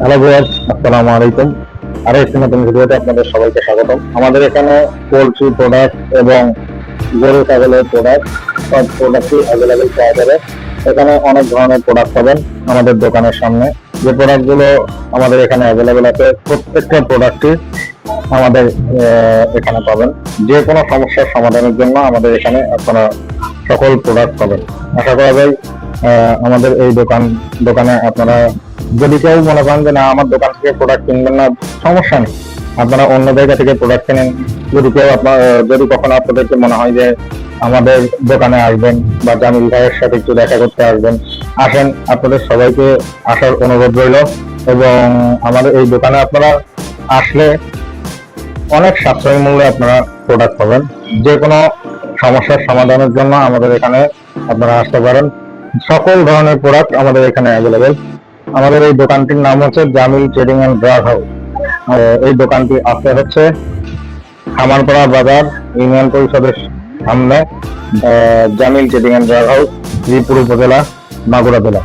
Hello viewers, আসসালামু আলাইকুম। আরও একটি নতুন ভিডিওতে আপনাদের সবাইকে স্বাগতম। আমাদের এখানে পোলট্রি প্রোডাক্ট এবং গরু, ছাগলের প্রোডাক্ট সব প্রোডাক্টই অ্যাভেলেবেল পাওয়া যাবে। এখানে অনেক ধরনের প্রোডাক্ট পাবেন আমাদের দোকানের সামনে। যে প্রোডাক্টগুলো আমাদের এখানে অ্যাভেলেবেল আছে, প্রত্যেকটা প্রোডাক্টই আমাদের এখানে পাবেন। যে কোনো সমস্যার সমাধানের জন্য আমাদের এখানে আপনারা সকল প্রোডাক্ট পাবেন। আশা করা যায় আমাদের এই দোকান, দোকানে আপনারা যদি কেউ মনে করেন যে, না, আমার দোকান থেকে প্রোডাক্ট কিনবেন না, সমস্যা নেই। আপনারা অন্য জায়গা থেকে প্রোডাক্ট কেনেন। যদি কেউ আপনার, যদি কখনো আপনাদেরকে মনে হয় যে, আমাদের দোকানে আসবেন বা জামিল ভাইয়ের সাথে একটু দেখা করতে আসবেন। আসেন, আপনাদের সবাইকে আসার অনুরোধ রইল এবং আমাদের এই দোকানে আপনারা আসলে অনেক সাশ্রয়ী মূল্যে আপনারা প্রোডাক্ট পাবেন। যে কোনো সমস্যার সমাধানের জন্য আমাদের এখানে আপনারা আসতে পারেন। সকল ধরনের প্রোডাক্ট আমাদের এখানে অ্যাভেলেবেল আমাদের এই দোকানটির নাম হচ্ছে Jamil trading and drug house. এই দোকানটি আসতে হচ্ছে খামারপাড়া বাজার ইউনিয়ন পরিষদের সামনে Jamil trading and drug house Sripur উপজেলা, মাগুরা জেলা।